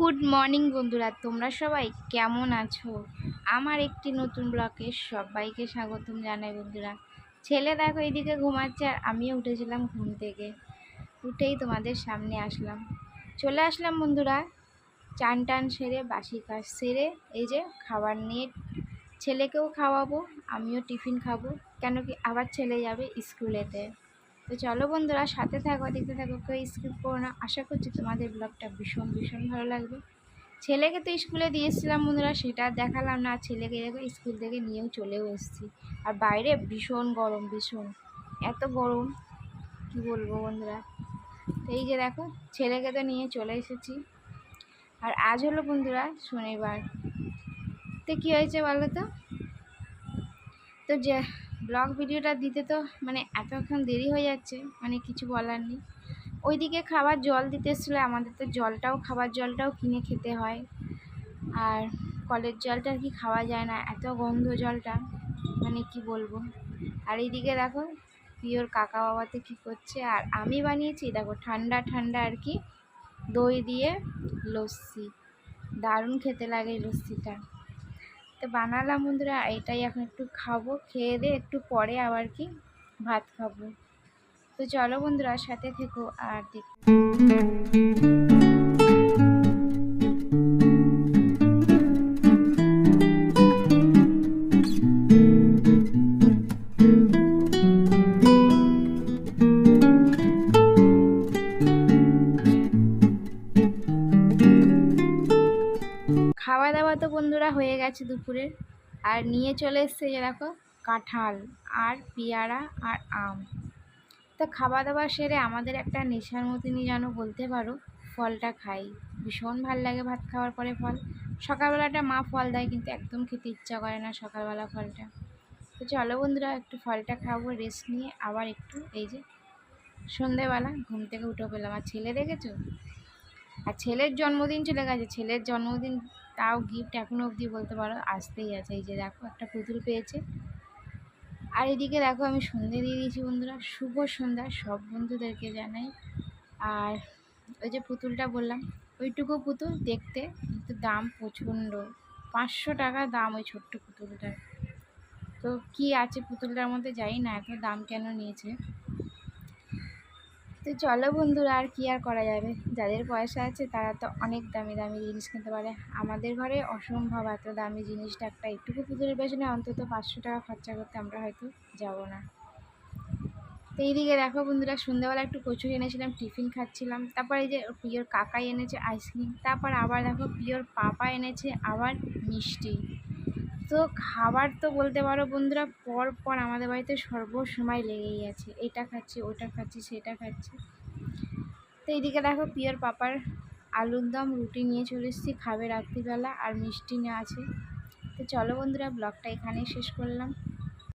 Good morning বন্ধুরা, তোমরা সবাই কেমন আছো? আমার একটি নতুন ব্লকে সবাইকে স্বাগতম জানাই বন্ধুরা। ছেলে দেখো এইদিকে ঘুমাচ্ছে আর আমিও উঠেছিলাম ঘুম থেকে। উঠেই তোমাদের সামনে আসলাম। চলে আসলাম বন্ধুরা, চান টান সেরে, বাসি কাজ সেরে, এই যে খাবার নিয়ে ছেলেকেও খাওয়াবো, আমিও টিফিন খাব। কেন কি আবার ছেলে যাবে স্কুলেতে। তো চলো বন্ধুরা, সাথে থাকো, দেখতে থাকো, কেউ স্কিপ করো না। আশা করছি তোমাদের ব্লগটা ভীষণ ভীষণ ভালো লাগবে। ছেলেকে তো স্কুলে দিয়েছিলাম বন্ধুরা, সেটা দেখালাম না। ছেলেকে দেখো স্কুল থেকে নিয়েও চলেও এসেছি। আর বাইরে ভীষণ গরম, ভীষণ। এত গরম, কি বলব বন্ধুরা? এই যে দেখো, ছেলেকে তো নিয়ে চলে এসেছি। আর আজ হলো বন্ধুরা শনিবার। তো কী হয়েছে বলো তো? তো যে ব্লগ ভিডিওটা দিতে তো মানে এতক্ষণ দেরি হয়ে যাচ্ছে মানে কিছু বলার নেই। ওইদিকে খাবার জল দিতে এসেছিল, আমাদের তো জলটাও, খাবার জলটাও কিনে খেতে হয়। আর কলের জলটা আর কি খাওয়া যায় না, এত গন্ধ জলটা মানে কি বলব। আর এইদিকে দেখো, পিওর কাকা বাবাতে কী করছে, আর আমি বানিয়েছি, দেখো ঠান্ডা ঠান্ডা আর কি দই দিয়ে লস্যি, দারুণ খেতে লাগে লস্যিটা। তো বানালাম বন্ধুরা, এটাই এখন একটু খাব, খেয়ে দিয়ে একটু পরে আবার কি ভাত খাব। তো চলো বন্ধুরা, সাথে থেকো আর দেখ। খাওয়া দাওয়া তো বন্ধুরা হয়ে গেছে দুপুরের আর নিয়ে চলে এসছে যে দেখো, কাঁঠাল আর পেয়ারা আর আম। তো খাওয়া দাওয়া সেরে আমাদের একটা নেশার মতনই যেন বলতে পারো, ফলটা খাই। ভীষণ ভালো লাগে ভাত খাওয়ার পরে ফল। সকালবেলাটা মা ফল দেয় কিন্তু একদম খেতে ইচ্ছা করে না সকালবেলা ফলটা। তো চলো বন্ধুরা, একটু ফলটা খাব রেস্ট নিয়ে আবার একটু এই যে সন্ধেবেলা ঘুম থেকে উঠে পেলাম আর ছেলে দেখেছ? আর ছেলের জন্মদিন চলে গেছে, ছেলের জন্মদিন তাও গিফট এখনও অবধি বলতে পারো, আসতেই আছে। এই যে দেখো, একটা পুতুল পেয়েছে। আর এদিকে দেখো, আমি সন্ধে দিয়ে দিয়েছি বন্ধুরা, শুভ সন্ধ্যা সব বন্ধুদেরকে জানাই। আর ওই যে পুতুলটা বললাম, ওইটুকু পুতুল দেখতে, কিন্তু দাম প্রচণ্ড। পাঁচশো টাকা দাম ওই ছোট্ট পুতুলটার। তো কি আছে পুতুলটার মধ্যে, জানি না, এত দাম কেন নিয়েছে। তো চলো বন্ধুরা, আর কি আর করা যাবে? যাদের পয়সা আছে, তারা তো অনেক দামি দামি জিনিস কিনতে পারে। আমাদের ঘরে অসম্ভব এত দামি জিনিসটা। একটা একটুকু পুজোর পেছনে অন্তত পাঁচশো টাকা খরচা করতে আমরা হয়তো যাব না। তো এইদিকে দেখো বন্ধুরা, সন্ধ্যাবেলা একটু কচুরি এনেছিলাম, টিফিন খাচ্ছিলাম। তারপর এই যে প্রিয়র কাকাই এনেছে আইসক্রিম। তারপর আবার দেখো প্রিয়র পাপা এনেছে আবার মিষ্টি। তো খাবার তো বলতে পারো বন্ধুরা পর পর আমাদের বাড়িতে সর্বসময় লেগেই আছে। এটা খাচ্ছি, ওটা খাচ্ছি, সেটা খাচ্ছি। তো এইদিকে দেখো পিওর পাপার আলুর দম, রুটি নিয়ে চলে এসেছি, খাবে রাত্রিবেলা আর মিষ্টি নিয়ে আছে। তো চলো বন্ধুরা, ব্লগটা এখানেই শেষ করলাম।